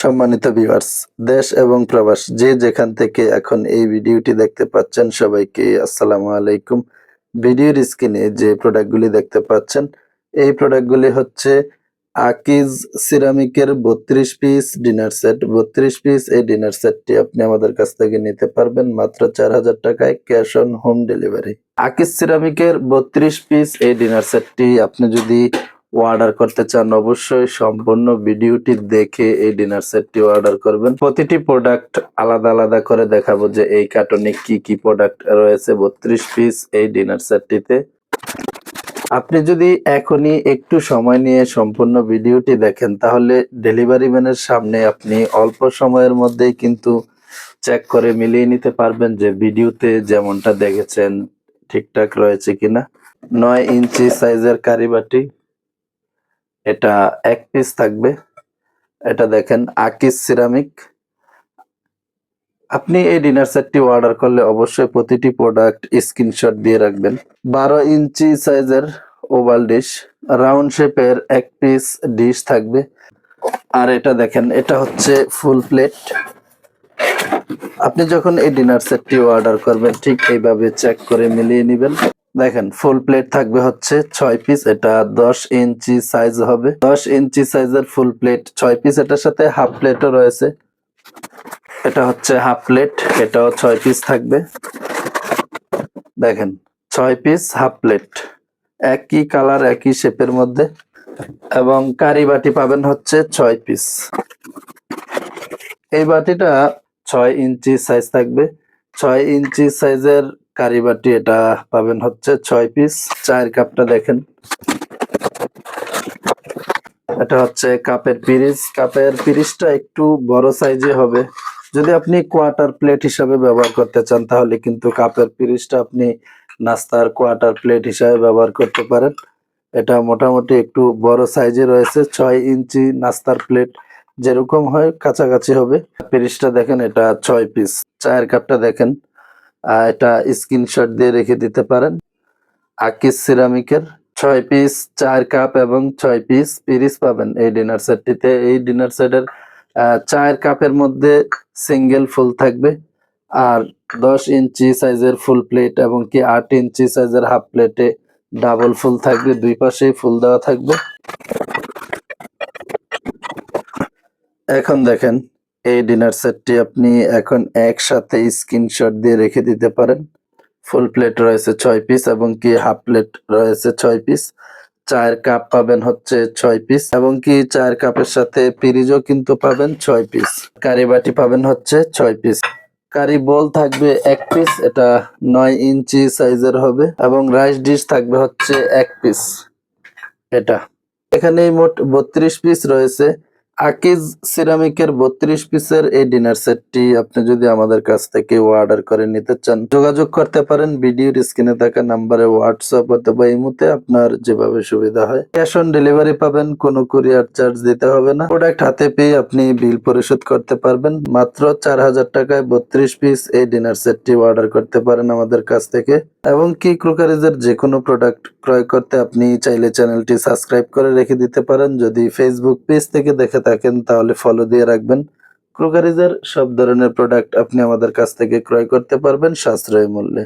সম্মানিত ভিউয়ার্স দেশ এবং প্রবাস, যে যেখান থেকে এখন এই ভিডিওটি দেখতে পাচ্ছেন সবাইকে আসসালামু আলাইকুম। ভিডিওর স্ক্রিনে যে প্রোডাক্টগুলি দেখতে পাচ্ছেন, এই প্রোডাক্টগুলি হচ্ছে আকিজ সিরামিকের বত্রিশ পিস ডিনার সেট বত্রিশ পিস এই ডিনার সেটটি আপনি আমাদের কাছ থেকে নিতে পারবেন মাত্র চার হাজার টাকায় cash on home delivery Akij সিরামিকের বত্রিশ পিস এই ডিনার সেটটি আপনি যদি অর্ডার করতে চান, অবশ্যই সম্পূর্ণ ভিডিওটি দেখে এই ডিনার সেটটি অর্ডার করবেন। প্রতিটি প্রোডাক্ট আলাদা আলাদা করে দেখাবো যে এই কার্টনে কি কি প্রোডাক্ট রয়েছে, বত্রিশ পিস এই ডিনার সেটটিতে আপনি যদি এখনই একটু সময় নিয়ে সম্পূর্ণ ভিডিওটি দেখেন, তাহলে ডেলিভারি ম্যানের সামনে আপনি অল্প সময়ের মধ্যেই কিন্তু চেক করে মিলিয়ে নিতে পারবেন যে ভিডিওতে যেমনটা দেখেছেন, ঠিকঠাক রয়েছে কিনা। নয় ইঞ্চি সাইজের কারিবাটি। এটা এক পিস থাকবে। এটা দেখেন, আকিস সিরামিক আপনি এই ডিনার সেটটি অর্ডার করলে অবশ্যই প্রতিটি প্রোডাক্ট স্ক্রিনশট দিয়ে রাখবেন। বারো ইঞ্চি সাইজের ওভাল ডিশ রাউন্ড শেপের এক পিস ডিশ থাকবে। আর এটা দেখেন, এটা হচ্ছে ফুল প্লেট আপনি যখন এই ডিনার সেটটি অর্ডার করবেন, ঠিক এইভাবে চেক করে মিলিয়ে নেবেন। দেখেন ফুল প্লেট থাকবে হচ্ছে ছয় পিস এটা দশ ইঞ্চি সাইজ হবে। দশ ইঞ্চি সাইজের ফুল প্লেট ছয় পিস এটার সাথে হাফ প্লেটও রয়েছে। এটা হচ্ছে হাফ প্লেট এটাও ছয় পিস থাকবে। দেখেন, ছয় পিস হাফ প্লেট একই কালার একই শেপের মধ্যে। এবং কারি বাটি পাবেন হচ্ছে ছয় পিস এই বাটিটা ছয় ইঞ্চি সাইজ থাকবে। ছয় ইঞ্চি সাইজের কারি বাটি এটা পাবেন হচ্ছে ছয় পিস, চায়ের কাপটা দেখেন। এটা হচ্ছে কাপের পিরিচ। কাপের পিরিচটা একটু বড় সাইজে হবে। যদি আপনি কোয়ার্টার প্লেট হিসাবে ব্যবহার করতে চান, তাহলে কিন্তু কাপের পিরিচটা আপনি নাস্তার কোয়ার্টার প্লেট হিসাবে ব্যবহার করতে পারেন। এটা মোটামুটি একটু বড় সাইজে রয়েছে, ছয় ইঞ্চি নাস্তার প্লেট যেরকম হয়, কাছাকাছি হবে। পিরিচটা দেখেন, এটা ছয় পিস। চায়ের কাপটা দেখেন। এটা স্ক্রিনশট দিয়ে রেখে দিতে পারেন। আকিস সিরামিকের ছয় পিস চার কাপ এবং ছয় পিস পিরিস পাবেন এই ডিনার সেটটিতে এই ডিনার সেটের চায়ের কাপের মধ্যে সিঙ্গেল ফুল থাকবে। আর দশ ইঞ্চি সাইজের ফুল প্লেট এবং কি আট ইঞ্চি সাইজের হাফ প্লেটে ডাবল ফুল থাকবে, দুই পাশেই ফুল দেওয়া থাকবে। এখন দেখেন এই ডিনার সেটটি আপনি এখন একসাথে স্ক্রিনশট দিয়ে রেখে দিতে পারেন। ফুল প্লেট রয়েছে ছয় পিস এবং কি হাফ প্লেট রয়েছে ছয় পিস। চায়ের কাপ পাবেন হচ্ছে ছয় পিস এবং কি চায়ের কাপের সাথে পিরিজও কিন্তু পাবেন ছয় পিস। কারি বাটি পাবেন হচ্ছে ছয় পিস। কারি বল থাকবে এক পিস, এটা নয় ইঞ্চি সাইজের হবে এবং রাইস ডিশ থাকবে হচ্ছে এক পিস। এটা। এখানে মোট বত্রিশ পিস রয়েছে। আকিজ সিরামিকের বত্রিশ পিসের এই ডিনার সেটটি আপনি যদি আমাদের কাছ থেকে অর্ডার করে নিতে চান, যোগাযোগ করতে পারেন ভিডিওর স্ক্রিনে থাকা নাম্বারে হোয়াটসঅ্যাপ অথবা ইমুতে আপনার যেভাবে সুবিধা হয়। ক্যাশ অন ডেলিভারি পাবেন, কোনো কুরিয়ার চার্জ দিতে হবে না। প্রোডাক্ট হাতে পেয়ে আপনি বিল পরিশোধ করতে পারবেন। মাত্র চার হাজার টাকায় বত্রিশ পিস এই ডিনার সেটটি অর্ডার করতে পারেন আমাদের কাছ থেকে। এবং কি ক্রোকারেজের যে কোনো প্রোডাক্ট ক্রয় করতে আপনি চাইলে চ্যানেলটি সাবস্ক্রাইব করে রেখে দিতে পারেন। যদি ফেসবুক পেজ থেকে দেখে থাকেন, তাহলে ফলো দিয়ে রাখবেন। ক্রোকারেজের সব ধরনের প্রোডাক্ট আপনি আমাদের কাছ থেকে ক্রয় করতে পারবেন সাশ্রয় মূল্যে।